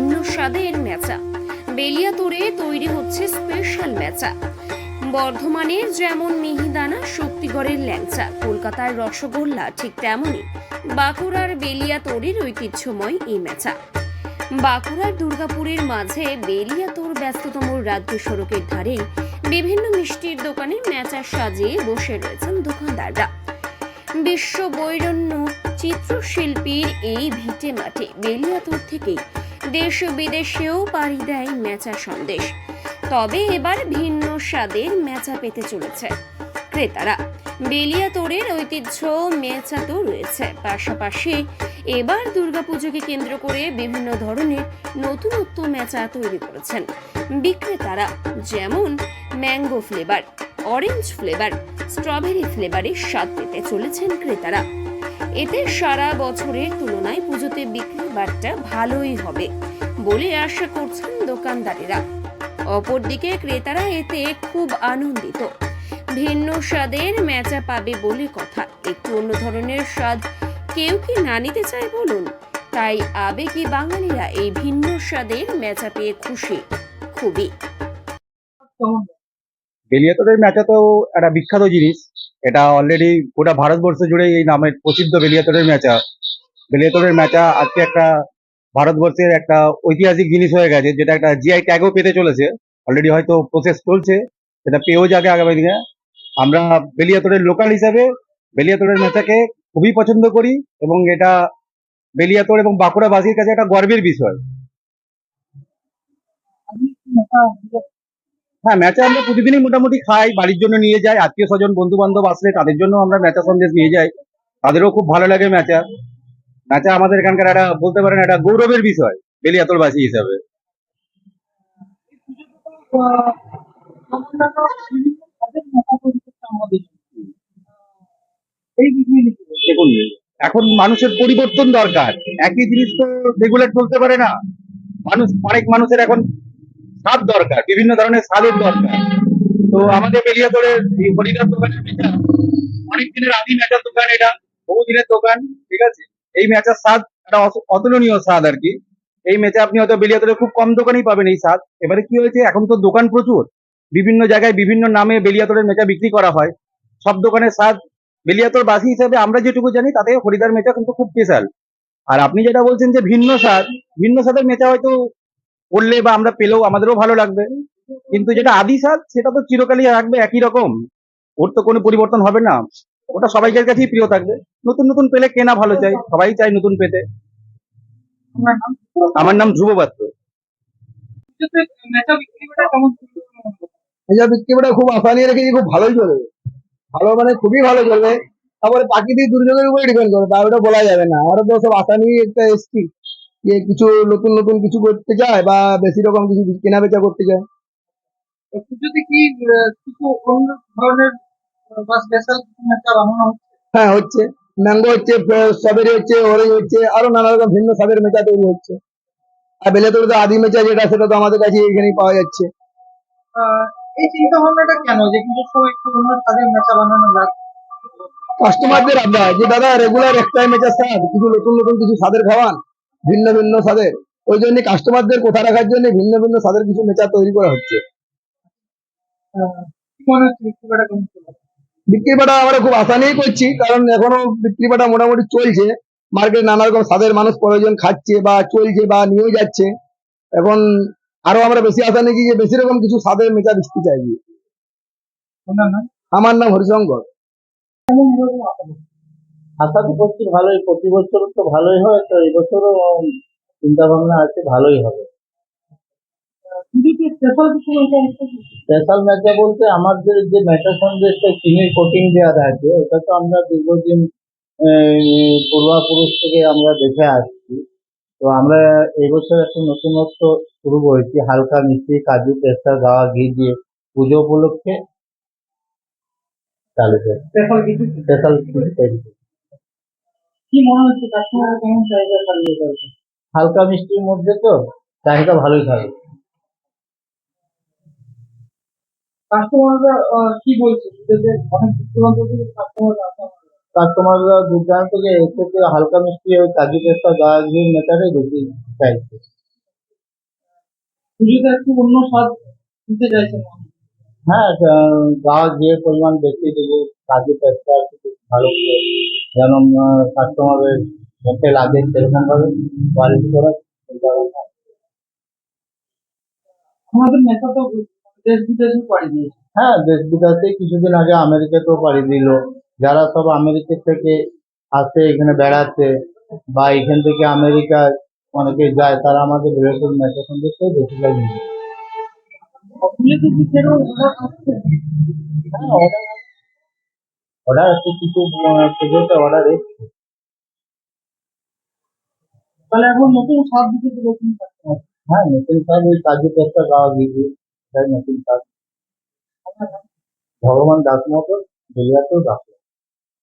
স্বাদের মেচা। বেলিয়াতোড়ে তৈরি হচ্ছে স্পেশাল মেচা। বর্ধমানের যেমন মিহিদানা, শক্তিগড়ের ল্যাংচা, কলকাতার রসগোল্লা ঠিক তেমনই। বাঁকুড়ার বেলিয়াতোড়ের ঐতিহ্যময় এই মেচা। বাঁকুড়ার দুর্গাপুরের মাঝে বেলিয়াতোড় ব্যস্ততম রাজ্য সড়কের ধারে বিভিন্ন মিষ্টির দোকানে মেচা সাজিয়ে বসে রয়েছেন দোকানদাররা। বিশ্ব বৈরণ্য চিত্রশিল্পীর এই ভিটে মাঠে বেলিয়াতোড় থেকেই দেশ বিদেশেও পাড়ি দেয় মেচা সন্দেশ। তবে এবার ভিন্ন স্বাদের মেচা পেতে চলেছে ক্রেতারা। বেলিয়াতোড়ের ঐতিহ্য মেচা তো রয়েছে। পাশাপাশি এবার দুর্গাপুজোকে কেন্দ্র করে বিভিন্ন ধরনের নতুনত্ব মেচা তৈরি করেছেন বিক্রেতারা। যেমন mango flavour, orange flavour, strawberry ফ্লেভারের স্বাদ পেতে চলেছেন ক্রেতারা। এতে সারা বছরের তুলনায় পুজোতে বিক্রি বাট্টা ভালোই হবে বলে আশা করছেন দোকানদারেরা। অপরদিকে ক্রেতারা এতে খুব আনন্দিত। ভিন্ন স্বাদের মেচা পাবে বলে কথা। একটু অন্য ধরনের স্বাদ কেউ কি না নিতে চায় বলুন? তাই আবেগী বাঙালিরা এই ভিন্ন স্বাদের মেচা পেয়ে খুশি। খুবই। বেলিয়াতোড়ের ম্যাচা তো একটা বিখ্যাত জিনিস, এটা অলরেডি গোটা ভারতবর্ষ জুড়ে এই নামে প্রসিদ্ধ বেলিয়াতোড়ের ম্যাচা বেলিয়াতোড়ের ম্যাচা আজকে একটা ভারতবর্ষের একটা ঐতিহাসিক জিনিস হয়ে গেছে, যেটা একটা জিআই ট্যাগও পেতে চলেছে। অলরেডি হয়তো প্রসেস চলছে, সেটা পেয়েও যাবে আগামী দিনে। আমরা বেলিয়াতোড়ের লোকাল হিসাবে বেলিয়াতোড়ের ম্যাচাকে খুবই পছন্দ করি এবং এটা বেলিয়াতোড় এবং বাঁকুড়াবাসীর কাছে একটা গর্বের বিষয়। হ্যাঁ ম্যাচা আমরা প্রতিদিনই মোটামুটি খাই, বাড়ির জন্য নিয়ে যাই, আত্মীয় স্বজন বন্ধু বান্ধব আসলে তাদের জন্য আমরা ম্যাচা সন্দেশ নিয়ে যাই। তাদেরও খুব ভালো লাগে ম্যাচা ম্যাচা আমাদের এখানকার একটা, বলতে পারেন একটা গৌরবের বিষয়, বেলিয়াতলবাসী হিসাবে। এখন মানুষের পরিবর্তন দরকার। একই জিনিস তো রেগুলার চলতে পারে না। মানুষ, অনেক মানুষের এখন স্বাদ দরকার, বিভিন্ন ধরনের স্বাদের দরকার। তো আমাদের বেলিয়াতলের এই হরিদাস দোকানের মেচা অনেক দিনের আদি মেচার দোকান এটা বহু দিনের দোকান, ঠিক আছে? এই মেচার স্বাদ, একটা অতুলনীয় স্বাদ আর কি। এই মেচা আপনি হয়তো বেলিয়াতলে খুব কম দোকানেই পাবেন এই স্বাদ। এবারে কি হয়েছে, এখন তো দোকান প্রচুর। বিভিন্ন জায়গায় বিভিন্ন নামে বেলিয়াতলের মেচা বিক্রি করা হয়। সব দোকানের স্বাদ বেলিয়াতল বাসী হিসাবে আমরা যেটুকু জানি, তাতে হরিদার মেচা কিন্তু খুব স্পেশাল আর আপনি যেটা বলছেন যে ভিন্ন স্বাদ, ভিন্ন স্বাদের মেচা হয়তো করলে বা আমরা পেলেও আমাদেরও ভালো লাগবে। কিন্তু যেটা আদি স্বাদ সেটা তো চিরকালই থাকবে একই রকম। ওর তো কোনো পরিবর্তন হবে না। ওটা সবাইকার কাছেই প্রিয় থাকবে। নতুন নতুন পেলে কেনা ভালো চাই সবাই চাই নতুন পেতে। আমার নাম ধ্রুব পাত্র। বিক্রি করে খুব আশা নিয়ে রেখেছি খুব ভালোই চলবে। ভালো মানে খুবই ভালো চলবে। তারপরে প্রাকৃতিক দুর্যোগের উপরে ডিপেন্ড করে। তার ওটা বলা যাবে না। আমরা তো সব আশা নিয়ে একটা এসছি। যে কিছু নতুন নতুন কিছু করতে চায় বা বেশি রকম কিছু কেনা বেচা করতে চায় পুজোতে কি কিছু অন্য ধরনের বা স্পেশাল একটা বানানো হচ্ছে? হ্যাঁ হচ্ছে। ম্যাঙ্গো হচ্ছে স্ট্রবেরি হচ্ছে অরেঞ্জ হচ্ছে আরও নানা রকম ভিন্ন স্বাদের মেচা তৈরি হচ্ছে। আর বেলেতরে তো আদি মেচা যেটা সেটা তো আমাদের কাছে এখানেই পাওয়া যাচ্ছে। এই চিন্তা ভাবনাটা কেন? যে পুজোর সময় একটু অন্য স্বাদের মেচা বানানো যাক। কাস্টমারদের আবদার যে দাদা রেগুলার একটাই মেচা স্বাদ কিছু নতুন নতুন কিছু স্বাদের খাওয়ান ভিন্ন ভিন্ন স্বাদের। ওই জন্য কাস্টমারদের কোথা রাখার জন্য ভিন্ন ভিন্ন স্বাদের কিছু মেচা তৈরি করা হচ্ছে। বিক্রি বাটা আমরা খুব আশা নিয়েই করছি কারণ এখনও বিক্রি বাটা মোটামুটি চলছে। মার্কেট নানা রকম স্বাদের মানুষ প্রয়োজন খাচ্ছে বা চলছে বা নিয়েও যাচ্ছে। এখন আরও আমরা বেশি আশা নিয়েছি যে বেশি রকম কিছু স্বাদের মেচা বৃষ্টি চাইছি আমার নাম হরিশঙ্কর? আশা তো করছি ভালোই প্রতি বছর তো ভালোই হয় তো এবছরও চিন্তা ভাবনা আছে ভালোই হবে। স্পেশাল মেচা বলতে আমাদের যে ম্যাচা সন্দেশটা চিনির কোটিং দেওয়া আছে ওটা তো আমরা দীর্ঘদিন পূর্বাপুরুষ থেকে আমরা দেখে আসছি। তো আমরা এবছর একটা নতুনত্ব শুরু করেছি হালকা মিষ্টি কাজু পেস্তা গাওয়া ঘি দিয়ে পুজো উপলক্ষে। চালু করে স্পেশাল কিছু? তৈরি। কি মনে হচ্ছে কাস্টমার কেমন চাহিদা থাকবে হালকা মিষ্টির মধ্যে তো চাহিদা ভালোই থাকে। কাস্টমাররা কি বলছে? অনেক থেকে কাস্টমাররা দূরদূরান্ত থেকে এসে তো হালকা মিষ্টি ওই কাজু পেস্তা গা মেটারে বেশি চাইছে। পুজোতে একটু অন্য স্বাদ দিতে চাইছেন হ্যাঁ গাছ যে পরিমাণ বেশি দেবো কাজু একটু ভালো। যেন কাস্টমারের মুখে লাগে সেরকম ভাবে কোয়ালিটি করা চিন্তা ভাবনা আছে। আমাদের নেতা তো দেশ বিদেশে পাড়ি দিয়েছে হ্যাঁ দেশ বিদেশে কিছুদিন আগে আমেরিকাতেও পাড়ি দিল যারা সব আমেরিকা থেকে আসে এখানে বেড়াতে বা এখান থেকে আমেরিকা অনেকে যায় তারা আমাদের বৃহত্তর মেট্রো সন্দেশটাই বেশিরভাগ নিয়ে পুজোতে কি সেরকম order আসছে? হ্যাঁ অর্ডার আছে কিছু আহ, অর্ডার এসছে তাহলে এখন নতুন সাপ দিতে তো নতুন হ্যাঁ নতুন কাজ ওই কাজু পেস্তা গাওয়া গিয়েছে তাই নতুন কাজ ভগবান দাস মতো তো দাস